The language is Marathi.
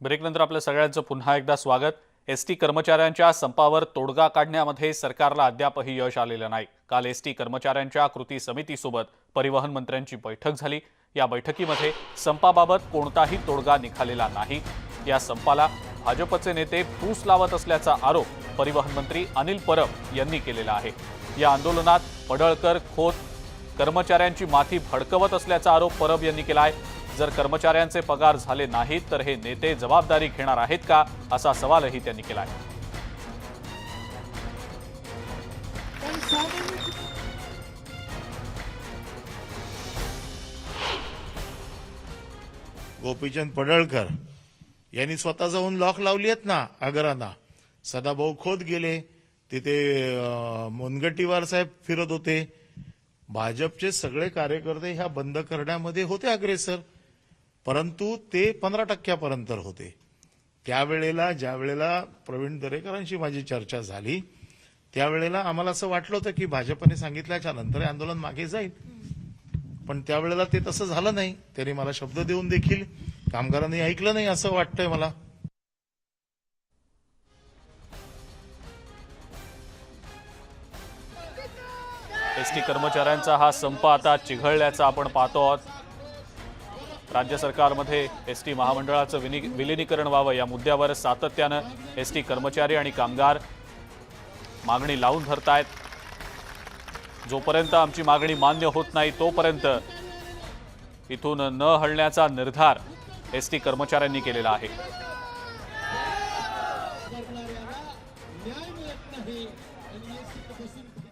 ब्रेकनंतर आपल्या सगळ्यांचं पुन्हा एकदा स्वागत. एस टी कर्मचाऱ्यांच्या संपावर तोडगा काढण्यामध्ये सरकारला अद्यापही यश आलेलं नाही. काल एस टी कर्मचाऱ्यांच्या कृती समितीसोबत परिवहन मंत्र्यांची बैठक झाली. या बैठकीमध्ये संपाबाबत कोणताही तोडगा निघालेला नाही. या संपाला भाजपचे नेते फूस लावत असल्याचा आरोप परिवहन मंत्री अनिल परब यांनी केलेला आहे. या आंदोलनात पडळकर खोत कर्मचाऱ्यांची माथी भडकवत असल्याचा आरोप परब यांनी केला आहे जर कर्मचाऱ्यांचे पगार झाले नाहीत तर हे नेते जबाबदारी घेणार आहेत का? असा सवालही त्यांनी केला आहे. गोपीचंद पडळकर यांनी स्वतः जाऊन लॉक लावली आहेत ना आगरांना. सदाभाऊ खोत गेले तिथे अं, साहेब फिरत होते. भाजपचे सगळे कार्यकर्ते ह्या बंद करण्यामध्ये होते अग्रेसर. परंतु ते पंधरा टक्क्यापर्यंत होते. त्यावेळेला ज्या वेळेला प्रवीण दरेकरांशी माझी चर्चा झाली त्यावेळेला आम्हाला असं वाटलं होतं की भाजपने सांगितल्याच्या नंतर आंदोलन मागे जाईल. पण त्यावेळेला ते तसं झालं नाही. त्यांनी मला शब्द देऊन देखील कामगारांनी ऐकलं नाही असं वाटतंय मला. एस टी कर्मचाऱ्यांचा हा संप आता चिघळल्याचा आपण पाहतो आहोत. राज्य सरकारमध्ये एस टी महामंडळाचं विनि विलिनीकरण व्हावं या मुद्द्यावर सातत्यानं एस टी कर्मचारी आणि कामगार मागणी लावून धरतायत. जोपर्यंत आमची मागणी मान्य होत नाही तोपर्यंत इथून न हलण्याचा निर्धार एस टी कर्मचाऱ्यांनी केलेला आहे. न्याय मिळत नाही आणि